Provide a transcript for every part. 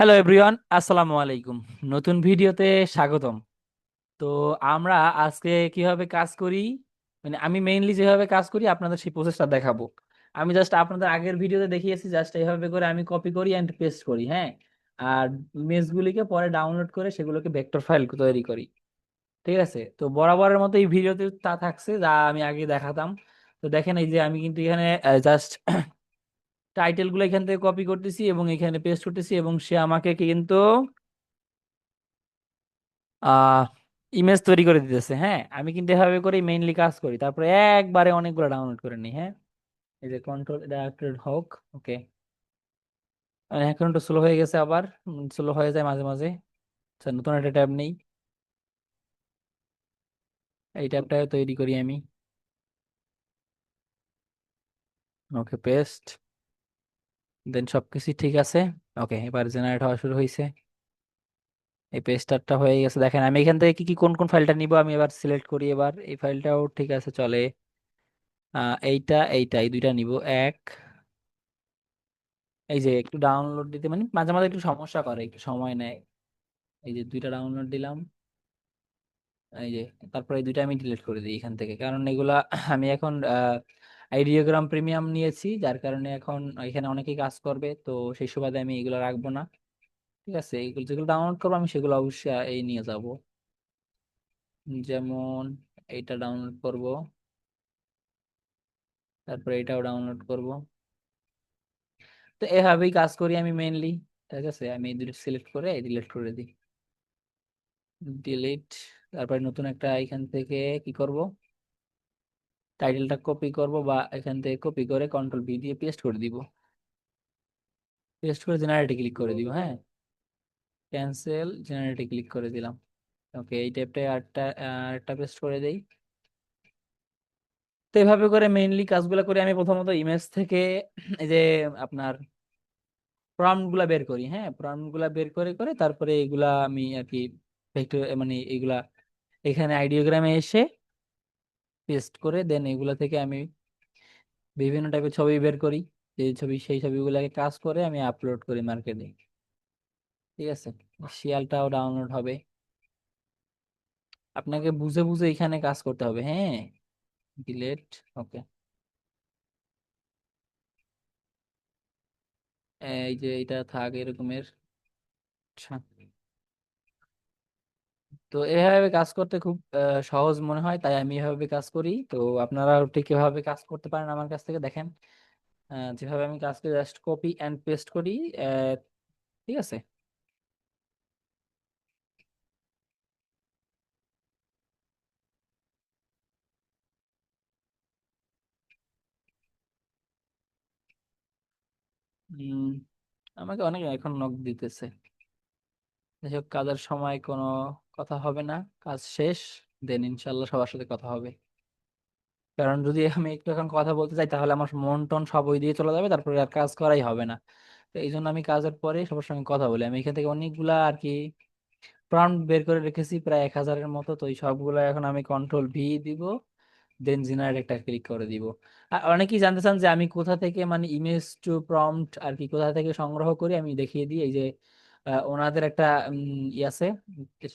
Hello everyone আসসালামু আলাইকুম নতুন ভিডিওতে স্বাগতম। তো আমরা আজকে কীভাবে কাজ করি? মানে আমি মেইনলি যেভাবে কাজ করি, আপনাদের সেই প্রসেসটা দেখাবো। আমি জাস্ট আপনাদের আগের ভিডিওতে দেখিয়েছি জাস্ট এইভাবে করে আমি কপি করি অ্যান্ড পেস্ট করি হ্যাঁ? আর ইমেজগুলিকে পরে ডাউনলোড করে সেগুলোকে ভেক্টর ফাইল তৈরি করি। ঠিক আছে? তো বরাবরের মতো এই ভিডিওতে তা থাকছে, যা আমি আগে দেখাতাম। তো দেখেন এই যে আমি কিন্তু এখানে জাস্ট টাইটেলগুলো এখান থেকে কপি করতেছি এবং এখানে পেস্ট করতেছি এবং সে আমাকে কিন্তু ইমেজ তৈরি করে দিতেছে। হ্যাঁ আমি কিন্তু এভাবে করে মেইনলি কাজ করি। তারপরে একবারে অনেকগুলো ডাউনলোড করে নিই। হ্যাঁ এই যে কন্ট্রোল ডাইরেক্টেড হোক ওকে এখন একটু স্লো হয়ে গেছে আবার। স্লো হয়ে যায় মাঝে মাঝে। আচ্ছা নতুন একটা ট্যাব নেই। এই ট্যাবটা তৈরি করি আমি। ওকে পেস্ট দেন সবকিছু ঠিক আছে? ওকে এবার জেনারেট হওয়া শুরু হয়েছে এই পেস্টারটা হয়ে গেছে। দেখেন, আমি এখান থেকে কি কি, কোন কোন ফাইলটা নিব? আমি এবার সিলেক্ট করি এবার। এই ফাইলটাও ঠিক আছে, চলে। আহ, এইটা এইটা, এই দুইটা নিব। এক। এই যে একটু ডাউনলোড দিতে মানে মাঝে মাঝে একটু সমস্যা করে, একটু সময় নেয়। এই যে দুইটা ডাউনলোড দিলাম। এই যে, তারপরে এই দুইটা আমি ডিলিট করে দিই এখান থেকে। কারণ এগুলা, আমি এখন আইডিওগ্রাম প্রিমিয়াম নিয়েছি, যার কারণে এখন এখানে অনেকেই কাজ করবে, তো সেই সুবাদে আমি এগুলো রাখব না। ঠিক আছে, এগুলো যেগুলো ডাউনলোড করব আমি সেগুলো অবশ্যই এই নিয়ে যাব। যেমন এইটা ডাউনলোড করব, তারপরে এটাও ডাউনলোড করব। তো এভাবেই কাজ করি আমি মেইনলি ঠিক আছে? আমি এই দুটো সিলেক্ট করে ডিলিট করে দিই। ডিলিট তারপরে নতুন একটা এখান থেকে কি করব? টাইটেলটা কপি করব বা এখান থেকে কপি করে কন্ট্রোল ভি দিয়ে পেস্ট করে দিব। পেস্ট করে জেনারেটে ক্লিক করে দিব হ্যাঁ? ক্যান্সেল জেনারেটে ক্লিক করে দিলাম। ওকে এই ট্যাবটা আরেকটা আরেকটা পেস্ট করে দেই। তো এভাবে করে মেইনলি কাজগুলো করে আমি প্রথমত ইমেজ থেকে এই যে আপনার প্রম্পটগুলা বের করি হ্যাঁ? প্রম্পটগুলা বের করে করে তারপরে এগুলা আমি আর কি মানে এগুলা এখানে আইডিওগ্রামে এসে পেস্ট করে দেন এগুলা থেকে আমি বিভিন্ন টাইপের ছবি বের করি। যে ছবি, সেই ছবিগুলোকে কাজ করে আমি আপলোড করি মার্কেটে ঠিক আছে? শিয়ালটাও ডাউনলোড হবে। আপনাকে বুঝে বুঝে এখানে কাজ করতে হবে। হ্যাঁ? ডিলেট ওকে এই যে এটা থাক এরকমের। আচ্ছা। তো এভাবে কাজ করতে খুব আহ, সহজ মনে হয় তাই আমি এভাবে কাজ করি। তো আপনারা ঠিক এভাবে কাজ করতে পারেন আমার কাছ থেকে দেখেন। আহ, যেভাবে আমি কাজ করি জাস্ট কপি অ্যান্ড পেস্ট করি আহ, ঠিক আছে? আমাকে অনেক এখন নক দিতেছে। যাই হোক, কাজের সময় কোনো কথা হবে না, কাজ শেষ দেন ইনশাল্লাহ সবার সাথে কথা হবে। কারণ যদি আমি একটু এখন কথা বলতে চাই, তাহলে আমার মন টন সব ওই দিয়ে চলে যাবে, তারপরে আর কাজ করাই হবে না। তো এই জন্য আমি কাজের পরে সবার সঙ্গে কথা বলি। আমি এখান থেকে অনেকগুলা আর কি প্রম্পট বের করে রেখেছি, প্রায় এক হাজারের মতো। তো এই সবগুলো এখন আমি কন্ট্রোল ভি দিব দেন জেনারেট একটা ক্লিক করে দিব। আর অনেকেই জানতে চান যে আমি কোথা থেকে মানে ইমেজ টু প্রম্পট আর কি কোথা থেকে সংগ্রহ করি, আমি দেখিয়ে দিই। এই যে ওনাদের একটা ই আছে,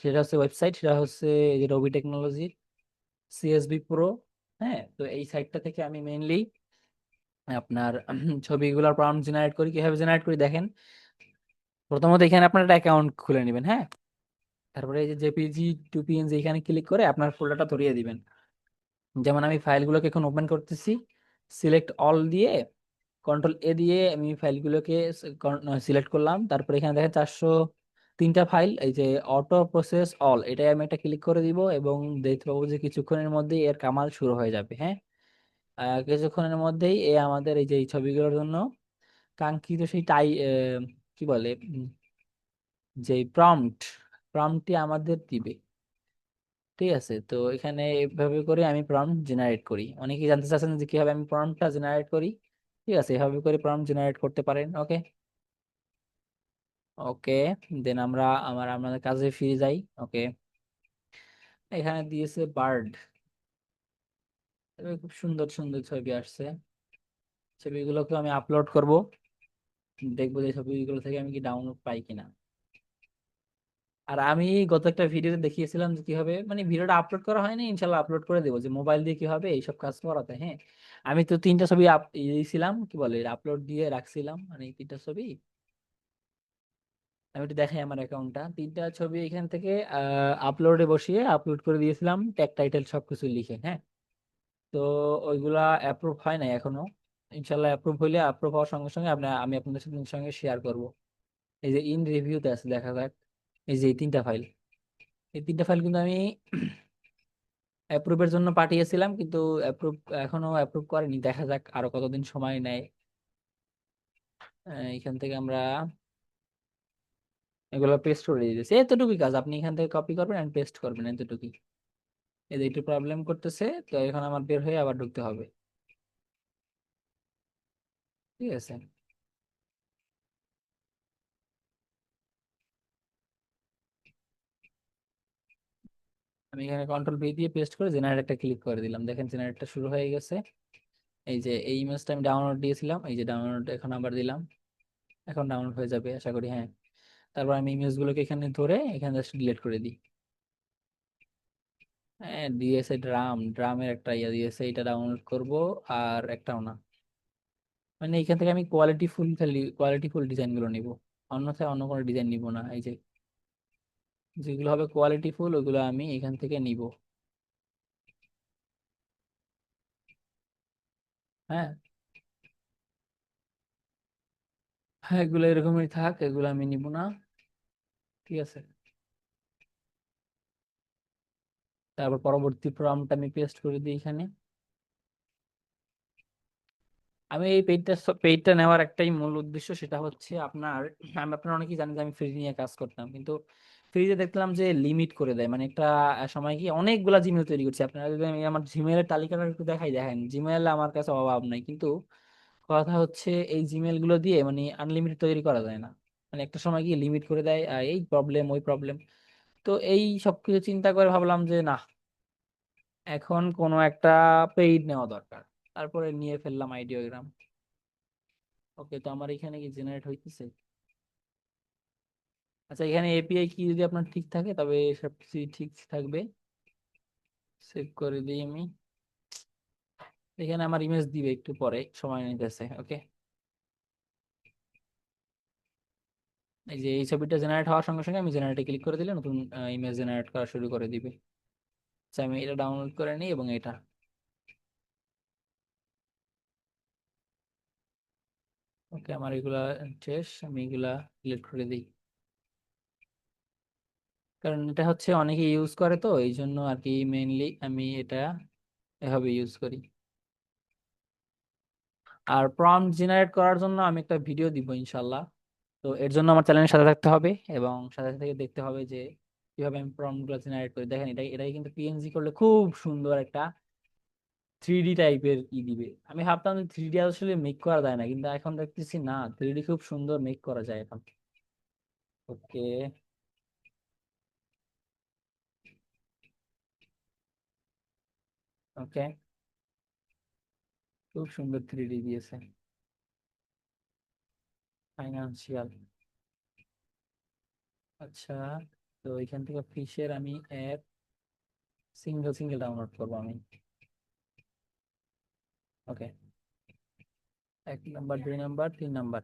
সেটা হচ্ছে ওয়েবসাইট, সেটা হচ্ছে রবি টেকনোলজির সিএসবি প্রো হ্যাঁ? তো এই সাইটটা থেকে আমি মেইনলি আপনার ছবিগুলোর প্রম্পট জেনারেট করি। কীভাবে জেনারেট করি দেখেন? প্রথমত এখানে আপনার একটা অ্যাকাউন্ট খুলে নেবেন হ্যাঁ? তারপরে এই যে J P G to P N G এখানে ক্লিক করে আপনার ফোল্ডারটা ধরিয়ে দিবেন। যেমন আমি ফাইলগুলোকে এখন ওপেন করতেছি সিলেক্ট অল দিয়ে কন্ট্রোল এ দিয়ে আমি ফাইলগুলোকে সিলেক্ট করলাম। তারপরে এখানে দেখেন চারশো তিনটা ফাইল এই যে অটো প্রসেস অল এটাই আমি একটা ক্লিক করে দিব এবং দেখতে পাবো যে কিছুক্ষণের মধ্যেই এর কামাল শুরু হয়ে যাবে হ্যাঁ? কিছুক্ষণের মধ্যেই এ আমাদের এই যে এই ছবিগুলোর জন্য কাঙ্ক্ষিত সেই টাই কি বলে যে প্রম্পট প্রম্পটটি আমাদের দিবে। ঠিক আছে? তো এখানে এভাবে করে আমি প্রম্পট জেনারেট করি। অনেকেই জানতে চাচ্ছেন যে কীভাবে আমি প্রম্পটটা জেনারেট করি। ঠিক আছে, এভাবে করে প্রম্পট জেনারেট করতে পারেন ওকে ওকে দেন আমরা, আমার, আমাদের কাজে ফিরে যাই ওকে এখানে দিয়েছে বার্ড খুব সুন্দর সুন্দর ছবি আসছে। ছবিগুলোকে আমি আপলোড করব। দেখব যে ছবিগুলো থেকে আমি কি ডাউনলোড পাই কিনা। আর আমি গত একটা ভিডিওতে দেখিয়েছিলাম যে কীভাবে মানে ভিডিওটা আপলোড করা হয়নি, ইনশাল্লাহ আপলোড করে দেবো যে মোবাইল দিয়ে কীভাবে এইসব কাজ করাতে হ্যাঁ? আমি তো তিনটা ছবি দিয়েছিলাম, কি বলে আপলোড দিয়ে রাখছিলাম মানে তিনটা ছবি। আমি একটু দেখাই আমার অ্যাকাউন্টটা তিনটা ছবি এখান থেকে আপলোডে বসিয়ে আপলোড করে দিয়েছিলাম ট্যাগ টাইটেল সবকিছু লিখে হ্যাঁ? তো ওইগুলা অ্যাপ্রুভ হয় নাই এখনও। ইনশাল্লাহ অ্যাপ্রুভ হইলে অ্যাপ্রুভ হওয়ার সঙ্গে সঙ্গে আপনার আমি আপনাদের সঙ্গে শেয়ার করব। এই যে ইন রিভিউতে আছে, দেখা যাক। এই যে এই তিনটা ফাইল এই তিনটা ফাইল কিন্তু আমি অ্যাপ্রুভের জন্য পাঠিয়েছিলাম, কিন্তু অ্যাপ্রুভ এখনও অ্যাপ্রুভ করেনি। দেখা যাক আরও কতদিন সময় নেয়। এখান থেকে আমরা এগুলো পেস্ট করে দিয়েছি। এতটুকুই কাজ। আপনি এখান থেকে কপি করবেন এন্ড পেস্ট করবেন এতটুকুই। এই যে একটু প্রবলেম করতেছে, তো এখন আমার বের হয়ে আবার ঢুকতে হবে। ঠিক আছে? আমি এখানে কন্ট্রোল ভি দিয়ে পেস্ট করে জেনারেটটা ক্লিক করে দিলাম। দেখেন জেনারেটটা শুরু হয়ে গেছে। এই যে এই ইমেজটা আমি ডাউনলোড দিয়েছিলাম, এই যে ডাউনলোড এখন আবার দিলাম। এখন ডাউনলোড হয়ে যাবে, আশা করি হ্যাঁ। তারপর আমি ইমেজগুলোকে এখানে ধরে এখানে জাস্ট ডিলিট করে দিই। হ্যাঁ দিয়েছে ড্রাম ড্রামের একটা ইয়ে দিয়েছে এটা ডাউনলোড করব আর একটাও না। মানে এখান থেকে আমি কোয়ালিটি ফুল খালি কোয়ালিটি ফুল ডিজাইনগুলো নিব। অন্যথায় অন্য কোনো ডিজাইন নিব না। এই যে যেগুলো হবে কোয়ালিটি ফুল ওগুলো আমি এখান থেকে নিব। হ্যাঁ? হ্যাঁ এগুলো এরকমই থাক, এগুলো আমি নিব না। ঠিক আছে? তারপর পরবর্তী প্রম্পট আমি পেস্ট করে দিই এখানে। আমি এই পেইডটা পেইডটা নেওয়ার একটাই মূল উদ্দেশ্য, সেটা হচ্ছে আপনার, আমি আপনারা অনেকেই জানেন যে আমি ফ্রি নিয়ে কাজ করতাম, কিন্তু ফ্রিজে দেখলাম যে লিমিট করে দেয়। মানে একটা সময় কি অনেকগুলা জিমেল তৈরি করছে। আপনারা যদি আমি আমার জিমেলের তালিকাটা একটু দেখাই, দেখেন জিমেল আমার কাছে অভাব নাই। কিন্তু কথা হচ্ছে, এই জিমেলগুলো দিয়ে মানে আনলিমিটেড তৈরি করা যায় না। মানে একটা সময় গিয়ে লিমিট করে দেয় আর এই প্রবলেম ওই প্রবলেম তো এই সবকিছু চিন্তা করে ভাবলাম যে, না, এখন কোনো একটা পেইড নেওয়া দরকার। তারপরে নিয়ে ফেললাম আইডিওগ্রাম ওকে, তো আমার এখানে কি জেনারেট হইতেছে? আচ্ছা এখানে এপিআই কি যদি আপনার ঠিক থাকে, তবে সব কিছু ঠিক থাকবে। সেভ করে দিই আমি। এখানে আমার ইমেজ দিবে একটু পরে, সময় নিতেছে ওকে এই যে এই ছবিটা জেনারেট হওয়ার সঙ্গে সঙ্গে আমি জেনারেটে ক্লিক করে দিলে নতুন ইমেজ জেনারেট করা শুরু করে দিবে। আচ্ছা আমি এটা ডাউনলোড করে নিই এবং এটা। ওকে আমার এগুলা শেষ, আমি এগুলা ডিলিট করে দিই। কারণ এটা হচ্ছে অনেকে ইউজ করে তো এই জন্য আর কি মেইনলি আমি এটা এভাবে ইউজ করি। আর প্রম্পট জেনারেট করার জন্য আমি একটা ভিডিও দিব ইনশাল্লাহ। তো এর জন্য আমার চ্যানেলের সাথে থাকতে হবে এবং সাথে সাথে দেখতে হবে যে কীভাবে আমি প্রম্পটগুলো জেনারেট করি। দেখেন এটা, এটাই কিন্তু পিএনজি করলে খুব সুন্দর একটা থ্রি ডি টাইপের ই দিবে। আমি ভাবতাম যে থ্রি ডি আসলে মেক করা যায় না, কিন্তু এখন দেখতেছি না থ্রি ডি খুব সুন্দর মেক করা যায় এখন। ওকে ওকে। খুব সুন্দর থ্রি ডি দিয়েছে ফাইনান্সিয়াল আচ্ছা তো এখান থেকে ফিশের আমি অ্যাপ সিঙ্গেল সিঙ্গেল ডাউনলোড করব আমি। ওকে। এক নাম্বার দুই নাম্বার তিন নাম্বার